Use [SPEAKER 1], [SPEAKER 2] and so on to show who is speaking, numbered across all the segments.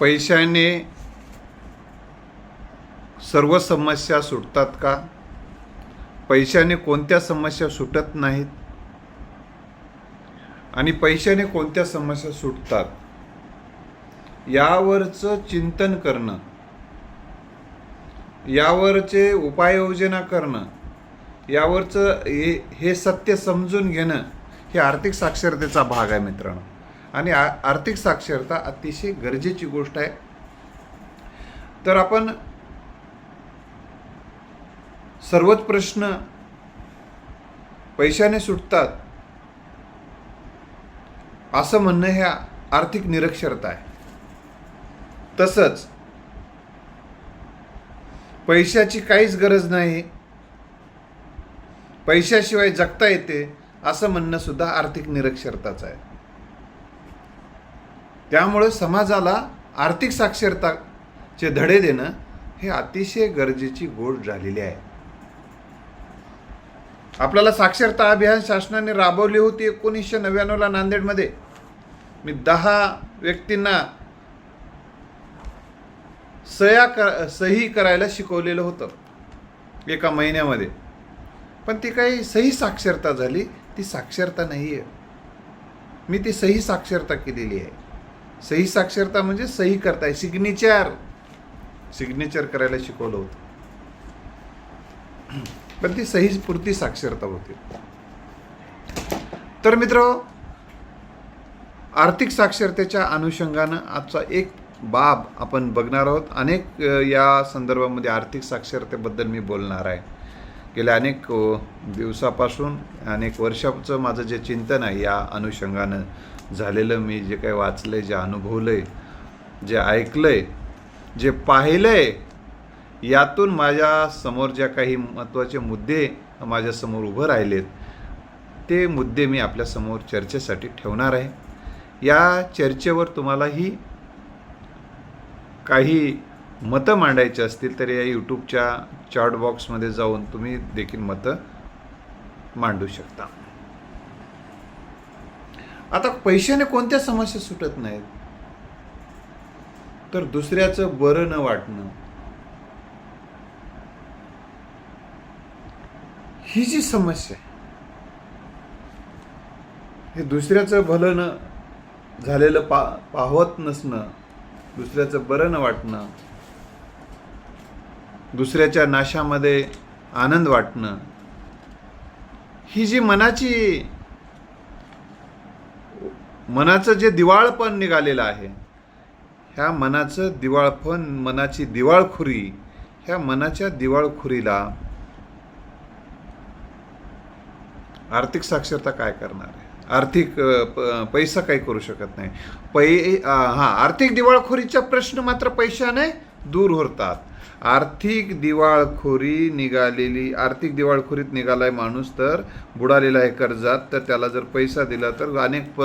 [SPEAKER 1] पैशाने सर्व समस्या सुटतात का? पैशाने कोणत्या समस्या सुटत नाहीत? आणि पैशाने कोणत्या समस्या सुटतात? यावरचं चिंतन करणं यावरचे उपाययोजना करणं यावरचं हे हे सत्य समजून घेणं हे आर्थिक साक्षरतेचा भाग आहे मित्रांनो. आणि आ आर्थिक साक्षरता अतिशय गरजेची गोष्ट आहे. तर आपण सर्वच प्रश्न पैशाने सुटतात असं म्हणणं हे आर्थिक निरक्षरता आहे. तसंच पैशाची काहीच गरज नाही पैशाशिवाय जगता येते असं म्हणणं सुद्धा आर्थिक निरक्षरताच आहे. त्यामुळे समाजाला आर्थिक साक्षरताचे धडे देणं हे अतिशय गरजेची गोष्ट झालेली आहे. आपल्याला साक्षरता अभियान शासनाने राबवली होती एकोणीसशे नव्याण्णवला नांदेडमध्ये. मी दहा व्यक्तींना सह्या कर सही करायला शिकवलेलं होतं एका महिन्यामध्ये. पण ती काही सही साक्षरता झाली ती साक्षरता नाही आहे मी ती सही साक्षरता केलेली आहे. सही साक्षरता म्हणजे सही करताय. सिग्नेचर सिग्नेचर करायला शिकवलं होतं. पण ती सही पुरती साक्षरता होती. तर मित्र आर्थिक साक्षरतेच्या अनुषंगानं आजचा एक बाब आपण बघणार आहोत. अनेक या संदर्भामध्ये आर्थिक साक्षरतेबद्दल मी बोलणार आहे. गेल्या अनेक दिवसापासून अनेक वर्षाचं माझं जे चिंतन आहे या अनुषंगानं झालेलं मी जे काही वाचलं आहे जे अनुभवलं आहे जे ऐकलं आहे जे पाहिलं आहे यातून माझ्यासमोर ज्या काही महत्त्वाचे मुद्दे माझ्यासमोर उभं राहिलेत ते मुद्दे मी आपल्यासमोर चर्चेसाठी ठेवणार आहे. या चर्चेवर तुम्हालाही काही मतं मांडायची असतील तर या यूट्यूबच्या चॅट बॉक्समध्ये जाऊन तुम्ही देखील मतं मांडू शकता. आता पैशाने कोणत्या समस्या सुटत नाहीत? तर दुसऱ्याचं बरं न वाटणं. ही जी समस्या आहे हे दुसऱ्याचं भलं न झालेलं पा पाहवत नसणं दुसऱ्याचं बरं न वाटणं दुसऱ्याच्या नाशामध्ये आनंद वाटणं ही जी मनाची मनाचं जे दिवाळपण निघालेलं आहे ह्या मनाचं दिवाळपण मनाची दिवाळखुरी ह्या मनाच्या दिवाळखुरीला आर्थिक साक्षरता काय करणार आहे? आर्थिक पैसा काही करू शकत नाही. पै हां आर्थिक दिवाळखोरीचा प्रश्न मात्र पैशाने दूर होतात. आर्थिक दिवाळखोरी निघालेली आर्थिक दिवाळखोरीत निघालाय माणूस तर बुडालेला आहे कर्जात तर त्याला जर पैसा दिला तर अनेक प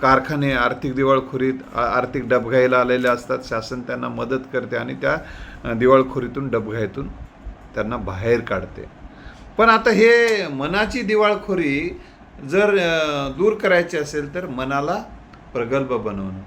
[SPEAKER 1] कारखाने आर्थिक दिवाळखोरीत आर्थिक डबघाईला आलेले असतात. शासन त्यांना मदत करते आणि त्या दिवाळखोरीतून डबघाईतून त्यांना बाहेर काढते. पण आता हे मनाची दिवाळखोरी जर दूर करायची असेल तर मनाला प्रगल्भ बनवणं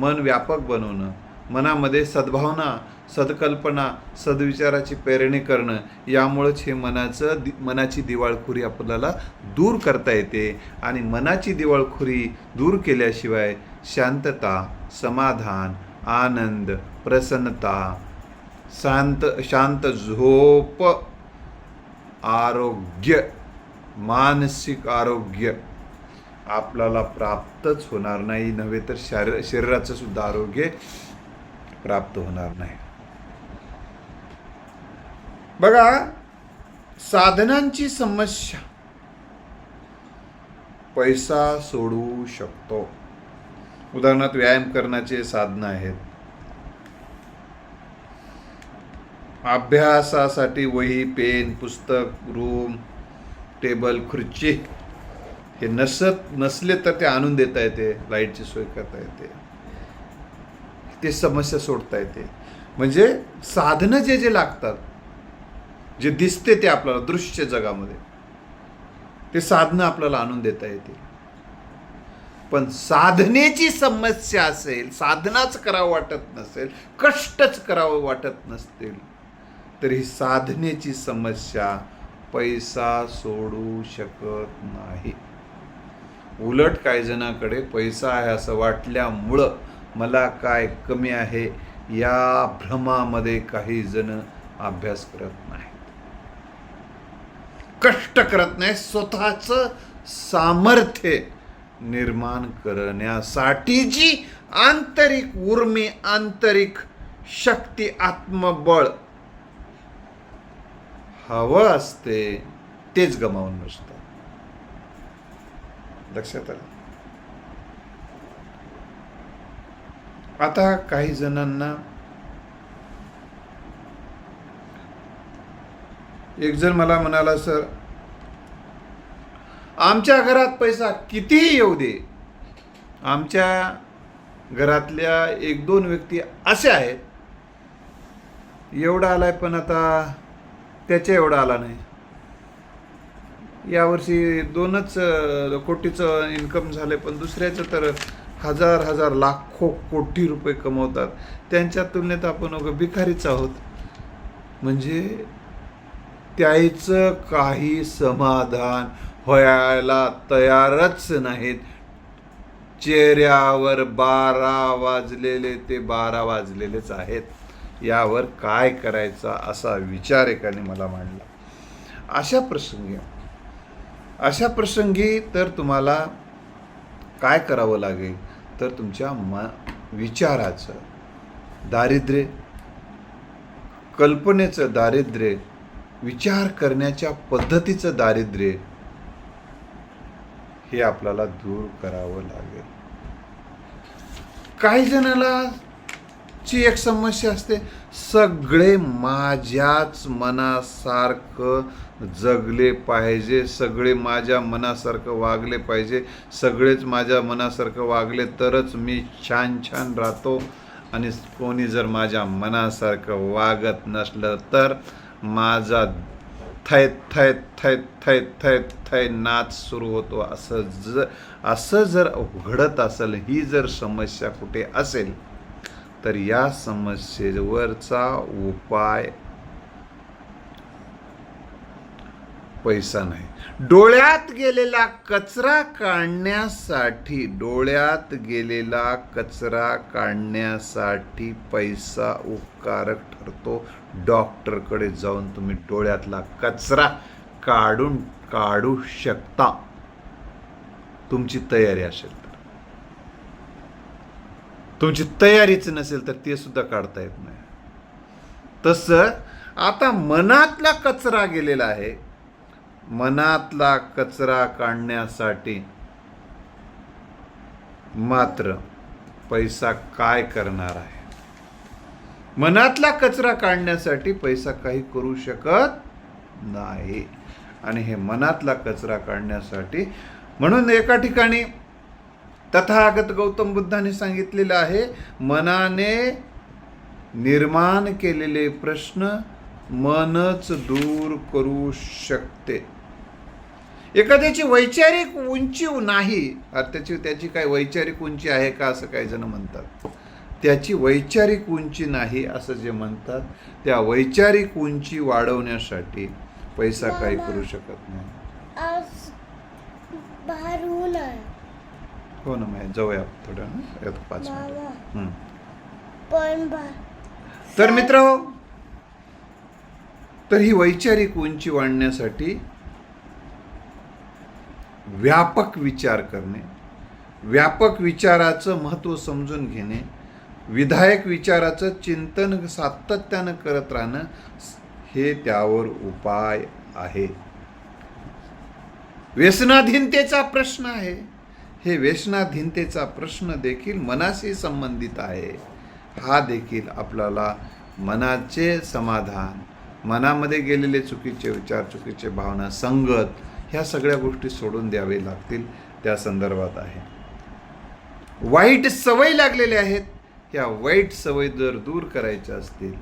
[SPEAKER 1] मन व्यापक बनवणं मनामध्ये सद्भावना सदकल्पना सद्विचाराची पेरणी करणं यामुळंच हे मनाचं दि मनाची दिवाळखोरी आपल्याला दूर करता येते आणि मनाची दिवाळखोरी दूर केल्याशिवाय शांतता समाधान आनंद प्रसन्नता शांत शांत झोप आरोग्य मानसिक आरोग्य आपल्याला प्राप्तच होणार नाही. नव्हे तर शरीर शरीराचं सुद्धा आरोग्य प्राप्त होणार नाही. बघा साधनांची समस्या. पैसा सोडवू शकतो. उदाहरणार्थ व्यायाम करण्याचे साधनं आहेत. अभ्यासासाठी वही पेन पुस्तक रूम टेबल खुर्ची हे नसत नसले तर ते आणून देता येते लाईटची सोय करता येते. ते समस्या सोडता येते. म्हणजे साधनं जे जे लागतात जे दिसते ते आपल्याला दृश्य जगामध्ये ते साधनं आपल्याला आणून देता येतील पण साधनेची समस्या असेल साधनाच करावं वाटत नसेल कष्टच करावं वाटत नसतील तर ही साधनेची समस्या पैसा सोडू शकत नाही. उलट काही जणांकडे पैसा आहे असं वाटल्यामुळं मला काय कमी आहे या भ्रमामध्ये काही जण अभ्यास करत नाहीत. कष्ट करत नाही स्वतःच सामर्थ्य निर्माण करण्यासाठी जी आंतरिक उर्मी आंतरिक शक्ती आत्मबळ हवं असते तेच गमावून नसतं. लक्षात आलं? आता काही जणांना एक जण मला म्हणाला सर आमच्या घरात पैसा कितीही येऊ दे आमच्या घरातल्या एक दोन व्यक्ती असे आहेत एवढा आलाय पण आता त्याच्या एवढा आला नाही. यावर्षी दोनच कोटीचं इन्कम झालं पण दुसऱ्याचं तर हजार हजार लाखो कोटी रुपये कमवतात. त्यांच्या तुलनेत आपण अगं भिकारीच आहोत. म्हणजे त्याचं काही समाधान व्हायला तयारच नाहीत. चेहऱ्यावर बारा वाजलेले ते बारा वाजलेलेच आहेत. यावर काय करायचा असा विचार एकाने मला मांडला. अशा प्रसंगी अशा प्रसंगी तर तुम्हाला काय करावं लागेल? तर तुमच्या म विचाराचं दारिद्र्य कल्पनेचं दारिद्र्य विचार करण्याच्या पद्धतीचं दारिद्र्य हे आपल्याला दूर करावं लागेल. काही जणाला ची एक समस्या असते. सगळे माझ्याच मनासारखं जगले पाहिजे. सगळे माझ्या मनासारखं वागले पाहिजे. सगळेच माझ्या मनासारखं वागले तरच मी छान छान राहतो. आणि कोणी जर माझ्या मनासारखं वागत नसलं तर माझा थैत थैत थैत थैत थैत थै नाच सुरू होतो. असं ज असं जर घडत असेल ही जर समस्या कुठे असेल तर या समस्येवरचा उपाय पैसा नाही. डोळ्यात गेलेला कचरा काढण्यासाठी डोळ्यात गेलेला कचरा काढण्यासाठी पैसा उपकारक ठरतो. डॉक्टरकडे जाऊन तुम्ही डोळ्यातला कचरा काढून काढू शकता. तुमची तयारी असेल तुमची तयारीच नसेल तर ते सुद्धा काढता येत नाही. तसं आता मनातला कचरा गेलेला आहे. मनातला कचरा काढण्यासाठी मात्र पैसा काय करणार आहे? मनातला कचरा काढण्यासाठी पैसा काही करू शकत नाही. आणि हे मनातला कचरा काढण्यासाठी म्हणून एका ठिकाणी तथागत गौतम बुद्धाने सांगितलेलं आहे मनाने निर्माण केलेले प्रश्न मनच दूर करू शकते. एखाद्याची वैचारिक उंची नाही त्याची त्याची काय वैचारिक उंची आहे का असं काही जण म्हणतात. त्याची वैचारिक उंची नाही असं जे म्हणतात त्या वैचारिक उंची वाढवण्यासाठी पैसा काही करू शकत नाही
[SPEAKER 2] आज बाहेर ऊन आहे
[SPEAKER 1] हो ना मग जाऊया थोडं हं? पाच मिनिट हं.
[SPEAKER 2] पण बा
[SPEAKER 1] तर मित्र तर ही वैचारिक उंची वाढण्यासाठी व्यापक विचार करणे व्यापक विचाराचं महत्त्व समजून घेणे विधायक विचाराचं चिंतन सातत्यानं करत राहणं हे त्यावर उपाय आहे व्यसनाधीनतेचा प्रश्न आहे हे व्यसनाधीनतेचा प्रश्न देखील मनाशी संबंधित आहे. हा देखील आपल्याला मनाचे समाधान मनामध्ये गेलेले चुकीचे विचार चुकीचे भावना संगत ह्या सगळ्या गोष्टी सोडून द्यावे लागतील त्या संदर्भात आहे. वाईट सवय लागलेल्या आहेत. ह्या वाईट सवय जर दूर करायच्या असतील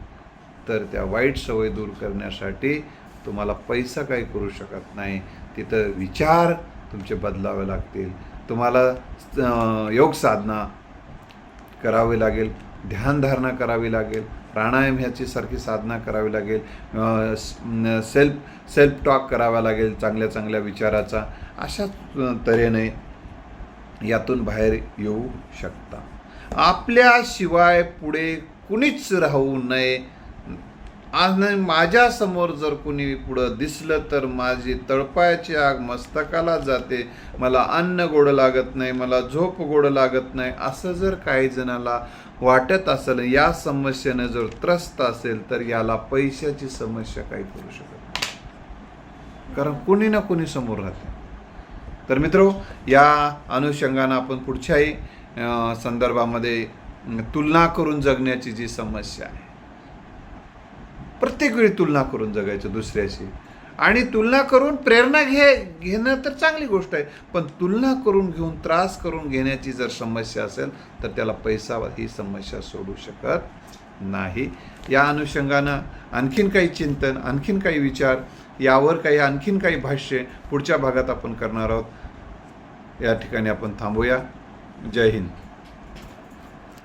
[SPEAKER 1] तर त्या वाईट सवय दूर करण्यासाठी तुम्हाला पैसा काही करू शकत नाही. तिथं विचार तुमचे बदलावे लागतील. तुम्हाला योग साधना करावी लागेल ध्यानधारणा करावी लागेल प्राणायाम ह्याची सारखी साधना करावी लागेल सेल्फ सेल्फ टॉक करावा लागेल चांगल्या चांगल्या विचाराचा अशा तऱ्हेने यातून बाहेर येऊ शकता. आपल्याशिवाय पुढे कुणीच राहू नये आणि माझ्यासमोर जर कुणी पुढं दिसलं तर माझी तळपायाची आग मस्तकाला जाते. मला अन्न गोड लागत नाही मला झोप गोड लागत नाही. असं जर काही जणाला वाटत असेल या समस्येनं जर त्रस्त असेल तर याला पैशाची समस्या काही करू शकत नाही. कारण कुणी ना कुणी समोर राहते. तर मित्रो या अनुषंगानं आपण पुढच्याही संदर्भामध्ये तुलना करून जगण्याची जी समस्या आहे प्रत्येक वेळी तुलना करून जगायचं दुसऱ्याशी. आणि तुलना करून प्रेरणा घे घेणं तर चांगली गोष्ट आहे. पण तुलना करून घेऊन त्रास करून घेण्याची जर समस्या असेल तर त्याला पैसा ही समस्या सोडू शकत नाही. या अनुषंगानं आणखीन काही चिंतन आणखीन काही विचार यावर काही आणखीन काही भाष्य पुढच्या भागात आपण करणार आहोत. या ठिकाणी आपण थांबूया. जय हिंद.